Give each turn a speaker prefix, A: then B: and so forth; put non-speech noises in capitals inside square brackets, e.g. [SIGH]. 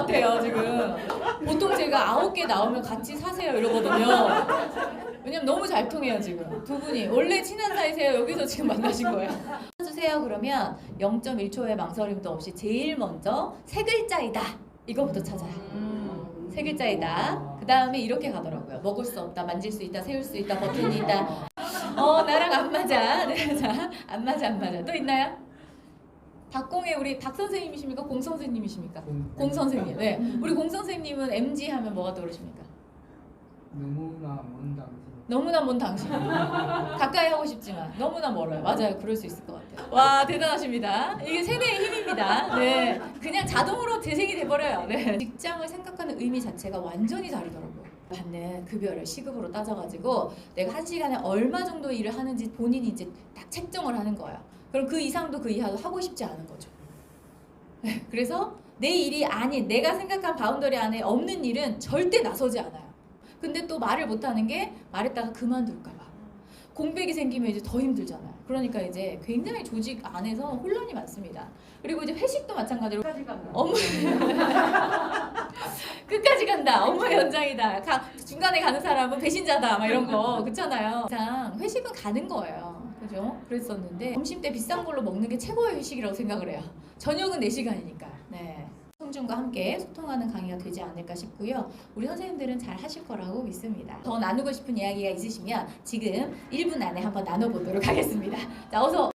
A: 같아요 지금. 보통 제가 아홉 개 나오면 같이 사세요 이러거든요. 왜냐면 너무 잘 통해요 지금 두 분이 원래 친한 사이세요 여기서 지금 만나신 거예요. 주세요 그러면 0.1초의 망설임도 없이 제일 먼저 세 글자이다 이거부터 찾아요. 세 글자이다. 그 다음에 이렇게 가더라고요. 먹을 수 없다, 만질 수 있다, 세울 수 있다, 버튼이 있다. 어 나랑 안 맞아. 네, [LAUGHS] 자, 안 맞아, 안 맞아. 또 있나요? 박공의 우리 박 선생님이십니까? 공 선생님이십니까? 공 선생님. 네, 우리 공 선생님은 MG 하면 뭐가 떠오르십니까?
B: 너무나 먼 당신
A: 너무나 먼 당신. [LAUGHS] 가까이 하고 싶지만 너무나 멀어요. 맞아요. 그럴 수 있을 것 같아요. 와 대단하십니다. 이게 세대의 힘입니다. 네, 그냥 자동으로 재생이 돼버려요. 네. 직장을 생각하는 의미 자체가 완전히 다르더라고요. 받는 급여를 시급으로 따져가지고 내가 한 시간에 얼마 정도 일을 하는지 본인이 이제 딱 책정을 하는 거예요. 그럼 그 이상도 그 이하도 하고 싶지 않은 거죠. 네, 그래서 내 일이 아닌 내가 생각한 바운더리 안에 없는 일은 절대 나서지 않아요. 근데 또 말을 못하는 게 말했다가 그만둘까봐 공백이 생기면 이제 더 힘들잖아요. 그러니까 이제 굉장히 조직 안에서 혼란이 많습니다. 그리고 이제 회식도 마찬가지로 업무 [LAUGHS] 끝까지 간다. 업무의 연장이다. 가, 중간에 가는 사람은 배신자다. 막 이런 거 [LAUGHS] 그렇잖아요. 항상 회식은 가는 거예요. 그죠? 그랬었는데 점심 때 비싼 걸로 먹는 게 최고의 회식이라고 생각을 해요. 저녁은 4 시간이니까. 네. 성준과 함께 소통하는 강의가 되지 않을까 싶고요. 우리 선생님들은 잘 하실 거라고 믿습니다. 더 나누고 싶은 이야기가 있으시면 지금 1분 안에 한번 나눠보도록 하겠습니다. 자, 어서